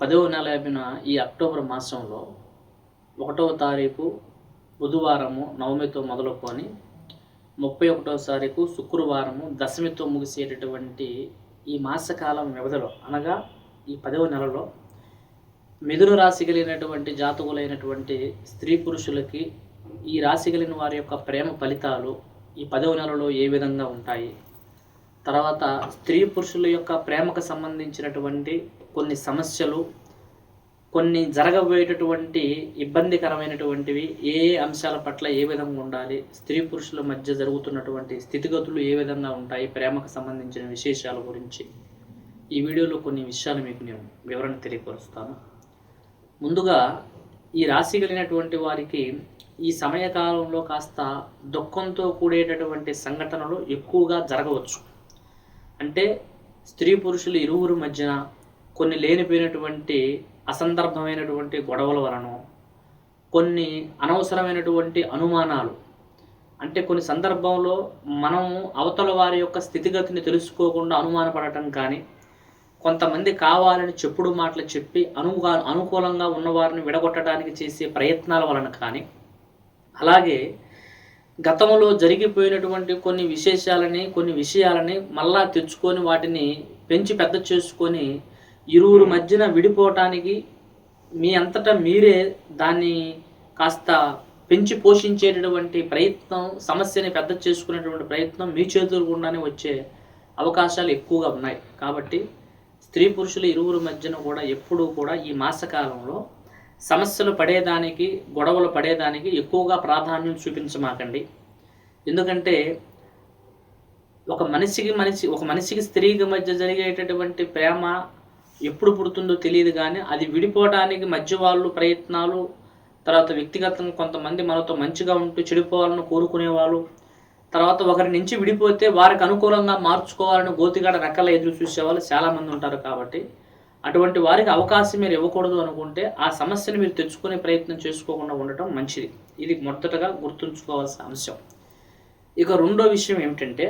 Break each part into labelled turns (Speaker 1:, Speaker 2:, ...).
Speaker 1: పదవ నెల అయిన ఈ అక్టోబర్ మాసంలో ఒకటవ తారీఖు బుధవారము నవమితో మొదలుకొని ముప్పై ఒకటవ తారీఖు శుక్రవారము దశమితో ముగిసేటటువంటి ఈ మాసకాలం వ్యవధిలో అనగా ఈ పదవ నెలలో మిథున రాశి కలిగినటువంటి జాతకులైనటువంటి స్త్రీ పురుషులకి ఈ రాశి కలిగిన వారి యొక్క ప్రేమ ఫలితాలు ఈ పదవ నెలలో ఏ విధంగా ఉంటాయి? తర్వాత స్త్రీ పురుషుల యొక్క ప్రేమకు సంబంధించినటువంటి కొన్ని సమస్యలు కొన్ని జరగబోయేటటువంటి ఇబ్బందికరమైనటువంటివి ఏ ఏ అంశాల పట్ల ఏ విధంగా ఉండాలి స్త్రీ పురుషుల మధ్య జరుగుతున్నటువంటి స్థితిగతులు ఏ విధంగా ఉంటాయి ప్రేమకు సంబంధించిన విశేషాల గురించి. ఈ వీడియోలో కొన్ని విషయాలు మీకు నేను వివరణ తెలియపరుస్తాను. ముందుగా ఈ రాశి కలిగినటువంటి వారికి ఈ సమయకాలంలో కాస్త దుఃఖంతో కూడేటటువంటి సంఘటనలు ఎక్కువగా జరగవచ్చు. అంటే స్త్రీ పురుషులు ఇరువురు మధ్యన కొన్ని లేనిపోయినటువంటి అసందర్భమైనటువంటి గొడవల వలన కొన్ని అనవసరమైనటువంటి అనుమానాలు అంటే కొన్ని సందర్భంలో మనము అవతల వారి యొక్క స్థితిగతిని తెలుసుకోకుండా అనుమానపడటం కానీ కొంతమంది కావాలని చెప్పుడు మాటలు చెప్పి అనుగా అనుకూలంగా ఉన్నవారిని విడగొట్టడానికి చేసే ప్రయత్నాల వలన కానీ అలాగే గతంలో జరిగిపోయినటువంటి కొన్ని విశేషాలని కొన్ని విషయాలని మళ్ళా తెచ్చుకొని వాటిని పెంచి పెద్ద చేసుకొని ఇరువురు మధ్యన విడిపోవటానికి మీ అంతటా మీరే దాన్ని కాస్త పెంచి పోషించేటటువంటి ప్రయత్నం సమస్యని పెద్ద చేసుకునేటువంటి ప్రయత్నం మీ చేతులు గుండానే వచ్చే అవకాశాలు ఎక్కువగా ఉన్నాయి. కాబట్టి స్త్రీ పురుషుల ఇరువురు మధ్యన కూడా ఎప్పుడూ కూడా ఈ మాసకాలంలో సమస్యలు పడేదానికి గొడవలు పడేదానికి ఎక్కువగా ప్రాధాన్యం చూపించమాకండి. ఎందుకంటే ఒక మనిషికి మనిషి ఒక మనిషికి స్త్రీకి మధ్య జరిగేటటువంటి ప్రేమ ఎప్పుడు పుడుతుందో తెలియదు కానీ అది విడిపోవడానికి మధ్య వాళ్ళు ప్రయత్నాలు తర్వాత వ్యక్తిగతంగా కొంతమంది మనతో మంచిగా ఉంటూ చెడిపోవాలని కోరుకునేవాళ్ళు తర్వాత ఒకరి నుంచి విడిపోతే వారికి అనుకూలంగా మార్చుకోవాలని గోతిగాడ రకాల ఎదురు చూసేవాళ్ళు చాలామంది ఉంటారు కాబట్టి అటువంటి వారికి అవకాశం మీరు ఇవ్వకూడదు అనుకుంటే ఆ సమస్యను మీరు తెచ్చుకునే ప్రయత్నం చేసుకోకుండా ఉండటం మంచిది. ఇది మొదటగా గుర్తుంచుకోవాల్సిన అంశం. ఇక రెండో విషయం ఏమిటంటే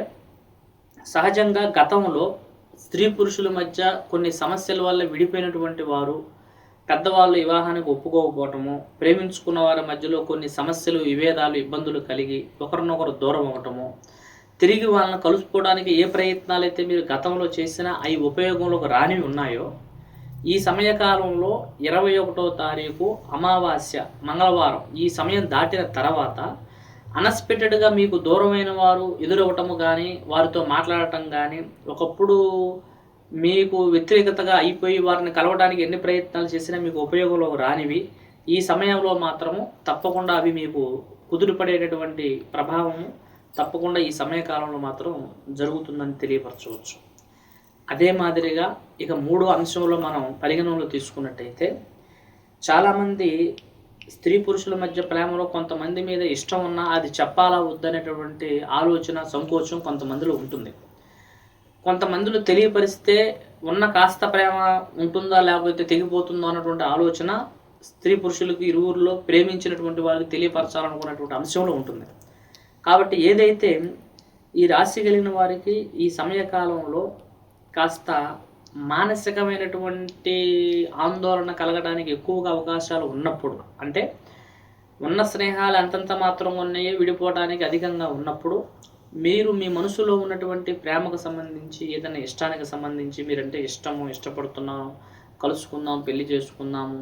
Speaker 1: సహజంగా గతంలో స్త్రీ పురుషుల మధ్య కొన్ని సమస్యల వల్ల విడిపోయినటువంటి వారు పెద్దవాళ్ళు వివాహానికి ఒప్పుకోకపోవటము ప్రేమించుకున్న వారి మధ్యలో కొన్ని సమస్యలు విభేదాలు ఇబ్బందులు కలిగి ఒకరినొకరు దూరం అవ్వటము తిరిగి వాళ్ళని కలుసుకోవడానికి ఏ ప్రయత్నాలు అయితే మీరు గతంలో చేసినా అవి ఉపయోగంలోకి రానివి ఉన్నాయో ఈ సమయకాలంలో ఇరవై ఒకటో తారీఖు అమావాస్య మంగళవారం ఈ సమయం దాటిన తర్వాత అన్ఎక్స్పెక్టెడ్గా మీకు దూరమైన వారు ఎదురవ్వటము కానీ వారితో మాట్లాడటం కానీ ఒకప్పుడు మీకు వ్యతిరేకతగా అయిపోయి వారిని కలవడానికి ఎన్ని ప్రయత్నాలు చేసినా మీకు ఉపయోగంలో రానివి. ఈ సమయంలో మాత్రము తప్పకుండా అవి మీకు కుదురుపడేటటువంటి ప్రభావము తప్పకుండా ఈ సమయకాలంలో మాత్రం జరుగుతుందని తెలియపరచవచ్చు. అదే మాదిరిగా ఇక మూడో అంశంలో మనం పరిగణనలో తీసుకున్నట్టయితే చాలామంది స్త్రీ పురుషుల మధ్య ప్రేమలో కొంతమంది మీద ఇష్టం ఉన్నా అది చెప్పాలా వద్దనేటటువంటి ఆలోచన సంకోచం కొంతమందిలో ఉంటుంది. కొంతమందిలో తెలియపరిస్తే ఉన్న కాస్త ప్రేమ ఉంటుందా లేకపోతే తెగిపోతుందో అన్నటువంటి ఆలోచన స్త్రీ పురుషులకు ఇరువురిలో ప్రేమించినటువంటి వారికి తెలియపరచాలనుకున్నటువంటి అంశంలో ఉంటుంది. కాబట్టి ఏదైతే ఈ రాశి కలిగిన వారికి ఈ సమయకాలంలో కాస్త మానసికమైనటువంటి ఆందోళన కలగడానికి ఎక్కువగా అవకాశాలు ఉన్నప్పుడు అంటే ఉన్న స్నేహాలు అంతంత మాత్రం ఉన్నాయి విడిపోవడానికి అధికంగా ఉన్నప్పుడు మీరు మీ మనసులో ఉన్నటువంటి ప్రేమకు సంబంధించి ఏదైనా ఇష్టానికి సంబంధించి మీరంటే ఇష్టము ఇష్టపడుతున్నాం కలుసుకుందాం పెళ్ళి చేసుకుందాము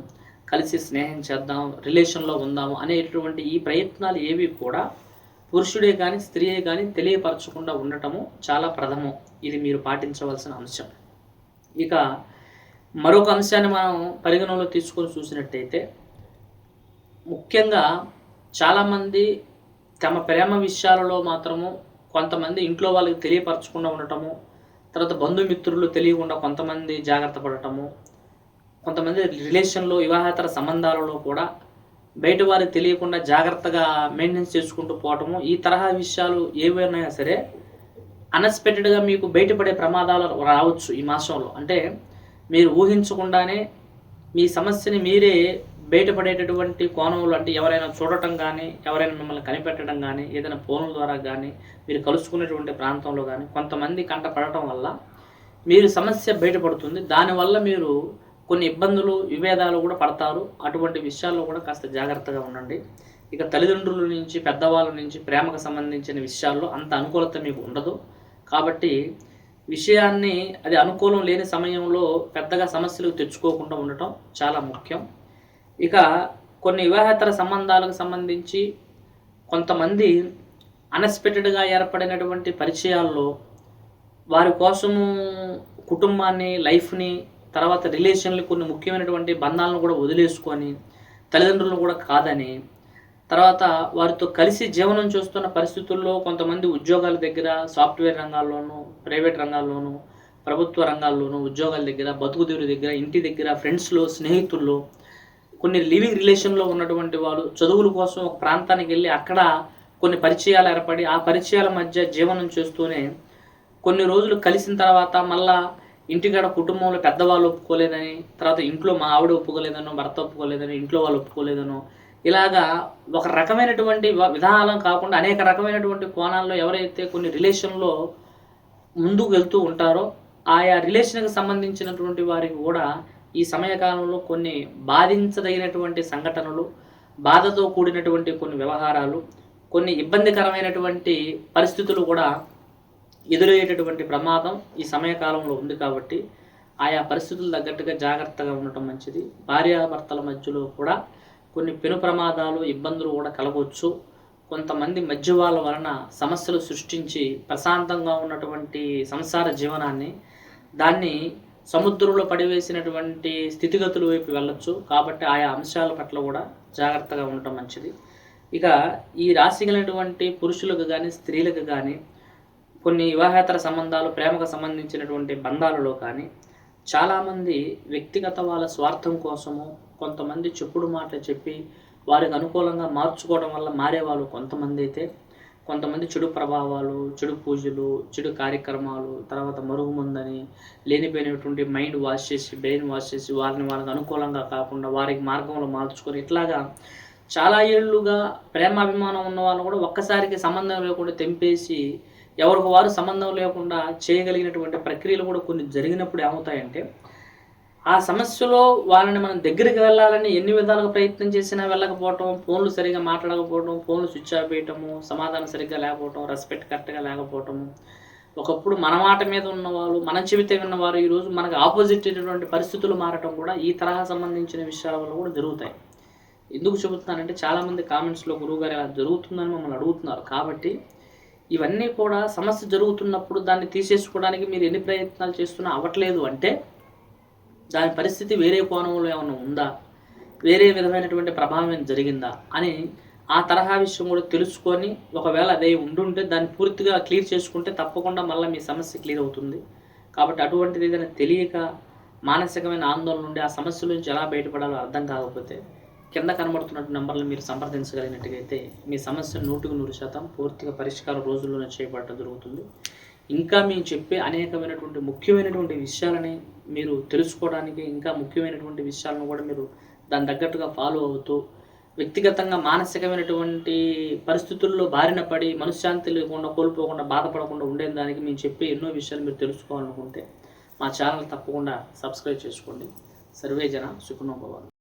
Speaker 1: కలిసి స్నేహం చేద్దాం రిలేషన్లో ఉందాము అనేటటువంటి ఈ ప్రయత్నాలు ఏవి కూడా పురుషుడే కానీ స్త్రీయే కానీ తెలియపరచకుండా ఉండటము చాలా ప్రథమం. ఇది మీరు పాటించవలసిన అంశం. ఇక మరొక అంశాన్ని మనం పరిగణనలో తీసుకొని చూసినట్టయితే ముఖ్యంగా చాలామంది తమ ప్రేమ విషయాలలో మాత్రము కొంతమంది ఇంట్లో వాళ్ళకి తెలియపరచకుండా ఉండటము తర్వాత బంధుమిత్రులు తెలియకుండా కొంతమంది జాగ్రత్త పడటము కొంతమంది రిలేషన్లో వివాహేతర సంబంధాలలో కూడా బయట వారికి తెలియకుండా జాగ్రత్తగా మెయింటెన్స్ చేసుకుంటూ పోవటము ఈ తరహా విషయాలు ఏవైనా సరే అన్ఎక్స్పెక్టెడ్గా మీకు బయటపడే ప్రమాదాలు రావచ్చు ఈ మాసంలో. అంటే మీరు ఊహించకుండానే మీ సమస్యని మీరే బయటపడేటటువంటి కోణంలో అంటే ఎవరైనా చూడటం కానీ ఎవరైనా మిమ్మల్ని కనిపెట్టడం కానీ ఏదైనా ఫోన్ల ద్వారా కానీ మీరు కలుసుకునేటువంటి ప్రాంతంలో కానీ కొంతమంది కంట పడటం వల్ల మీరు సమస్య బయటపడుతుంది. దానివల్ల మీరు కొన్ని ఇబ్బందులు విభేదాలు కూడా పడతారు. అటువంటి విషయాల్లో కూడా కాస్త జాగ్రత్తగా ఉండండి. ఇక తల్లిదండ్రుల నుంచి పెద్దవాళ్ళ నుంచి ప్రేమకు సంబంధించిన విషయాల్లో అంత అనుకూలత మీకు ఉండదు. కాబట్టి విషయాన్ని అది అనుకూలం లేని సమయంలో పెద్దగా సమస్యలు తెచ్చుకోకుండా ఉండటం చాలా ముఖ్యం. ఇక కొన్ని వివాహేతర సంబంధాలకు సంబంధించి కొంతమంది అన్ఎక్స్పెక్టెడ్గా ఏర్పడినటువంటి పరిచయాల్లో వారి కోసము కుటుంబాన్ని లైఫ్ని తర్వాత రిలేషన్లు కొన్ని ముఖ్యమైనటువంటి బంధాలను కూడా వదిలేసుకొని తల్లిదండ్రులను కూడా కాదని తర్వాత వారితో కలిసి జీవనం చేస్తున్న పరిస్థితుల్లో కొంతమంది ఉద్యోగాల దగ్గర సాఫ్ట్వేర్ రంగాల్లోనూ ప్రైవేట్ రంగాల్లోనూ ప్రభుత్వ రంగాల్లోనూ ఉద్యోగాల దగ్గర బతుకుదీరు దగ్గర ఇంటి దగ్గర ఫ్రెండ్స్లో స్నేహితుల్లో కొన్ని లివింగ్ రిలేషన్లో ఉన్నటువంటి వాళ్ళు చదువుల కోసం ఒక ప్రాంతానికి వెళ్ళి అక్కడ కొన్ని పరిచయాలు ఏర్పడి ఆ పరిచయాల మధ్య జీవనం చేస్తూనే కొన్ని రోజులు కలిసిన తర్వాత మళ్ళా ఇంటికాడ కుటుంబంలో పెద్దవాళ్ళు ఒప్పుకోలేదని తర్వాత ఇంట్లో మా ఆవిడ ఒప్పుకోలేదనో భర్త ఒప్పుకోలేదని ఇంట్లో వాళ్ళు ఒప్పుకోలేదనో ఇలాగా ఒక రకమైనటువంటి విధానం కాకుండా అనేక రకమైనటువంటి కోణాల్లో ఎవరైతే కొన్ని రిలేషన్లో ముందుకు వెళ్తూ ఉంటారో ఆయా రిలేషన్కి సంబంధించినటువంటి వారికి కూడా ఈ సమయకాలంలో కొన్ని బాధించదగినటువంటి సంఘటనలు బాధతో కూడినటువంటి కొన్ని వ్యవహారాలు కొన్ని ఇబ్బందికరమైనటువంటి పరిస్థితులు కూడా ఎదురయ్యేటటువంటి ప్రమాదం ఈ సమయకాలంలో ఉంది కాబట్టి ఆయా పరిస్థితులు తగ్గట్టుగా జాగ్రత్తగా ఉండటం మంచిది. భార్యాభర్తల మధ్యలో కూడా కొన్ని పెను ప్రమాదాలు ఇబ్బందులు కూడా కలగవచ్చు. కొంతమంది మధ్య వాళ్ళ వలన సమస్యలు సృష్టించి ప్రశాంతంగా ఉన్నటువంటి సంసార జీవనాన్ని దాన్ని సముద్రంలో పడివేసినటువంటి స్థితిగతుల వైపు వెళ్ళొచ్చు. కాబట్టి ఆయా అంశాల పట్ల కూడా జాగ్రత్తగా ఉండటం మంచిది. ఇక ఈ రాశి కలిగినటువంటి పురుషులకు కానీ స్త్రీలకు కానీ కొన్ని వివాహేతర సంబంధాలు ప్రేమకు సంబంధించినటువంటి బంధాలలో కానీ చాలామంది వ్యక్తిగత వాళ్ళ స్వార్థం కోసము కొంతమంది చెప్పుడు మాటలు చెప్పి వారికి అనుకూలంగా మార్చుకోవడం వల్ల మారేవాళ్ళు కొంతమంది అయితే. కొంతమంది చెడు ప్రభావాలు చెడు పూజలు చెడు కార్యక్రమాలు తర్వాత మరుగుముందని లేనిపోయినటువంటి మైండ్ వాష్ చేసి బ్రెయిన్ వాష్ చేసి వారిని వాళ్ళకి అనుకూలంగా కాకుండా వారికి మార్గంలో మార్చుకొని ఇట్లాగా చాలా ఏళ్ళుగా ప్రేమాభిమానం ఉన్న వాళ్ళు కూడా ఒక్కసారికి సంబంధం లేకుండా తెంపేసి ఎవరికి వారు సంబంధం లేకుండా చేయగలిగినటువంటి ప్రక్రియలు కూడా కొన్ని జరిగినప్పుడు ఏమవుతాయంటే ఆ సమస్యలో వాళ్ళని మనం దగ్గరికి వెళ్ళాలని ఎన్ని విధాలుగా ప్రయత్నం చేసినా వెళ్ళకపోవటం ఫోన్లు సరిగా మాట్లాడకపోవటం ఫోన్లు స్విచ్ ఆఫ్ చేయటము సమాధానం సరిగ్గా లేకపోవటం రెస్పెక్ట్ కరెక్ట్గా లేకపోవటము. ఒకప్పుడు మన మాట మీద ఉన్నవాళ్ళు మన చెబితే విన్నవారు ఈరోజు మనకు ఆపోజిట్ అయినటువంటి పరిస్థితులు మారటం కూడా ఈ తరహా సంబంధించిన విషయాల వల్ల కూడా జరుగుతాయి. ఎందుకు చెబుతున్నానంటే చాలామంది కామెంట్స్లో గురువుగారు ఇలా జరుగుతుందని మమ్మల్ని అడుగుతున్నారు. కాబట్టి ఇవన్నీ కూడా సమస్య జరుగుతున్నప్పుడు దాన్ని తీసేసుకోవడానికి మీరు ఎన్ని ప్రయత్నాలు చేస్తున్నా అవ్వట్లేదు అంటే దాని పరిస్థితి వేరే కోణంలో ఏమైనా ఉందా? వేరే విధమైనటువంటి ప్రభావం ఏమైనా జరిగిందా? అని ఆ తరహా విషయం కూడా తెలుసుకొని ఒకవేళ అదే ఉండుంటే దాన్ని పూర్తిగా క్లియర్ చేసుకుంటే తప్పకుండా మళ్ళీ మీ సమస్య క్లియర్ అవుతుంది. కాబట్టి అటువంటిది ఏదైనా తెలియక మానసికమైన ఆందోళన నుండి ఆ సమస్య నుంచి ఎలా బయటపడాలో అర్థం కాకపోతే కింద కనబడుతున్నట్టు నెంబర్లు మీరు సంప్రదించగలిగినట్టుగైతే మీ సమస్య నూటికి నూరు శాతం పూర్తిగా పరిష్కారం రోజుల్లోనే చేయబడటం జరుగుతుంది. ఇంకా మేము చెప్పే అనేకమైనటువంటి ముఖ్యమైనటువంటి విషయాలని మీరు తెలుసుకోవడానికి ఇంకా ముఖ్యమైనటువంటి విషయాలను కూడా మీరు దాని తగ్గట్టుగా ఫాలో అవుతూ వ్యక్తిగతంగా మానసికమైనటువంటి పరిస్థితుల్లో బారిన పడి మనశ్శాంతి లేకుండా కోల్పోకుండా బాధపడకుండా ఉండేదానికి మేము చెప్పే ఎన్నో విషయాలు మీరు తెలుసుకోవాలనుకుంటే మా ఛానల్ తప్పకుండా సబ్స్క్రైబ్ చేసుకోండి. సర్వే జన సుఖనోభవాలు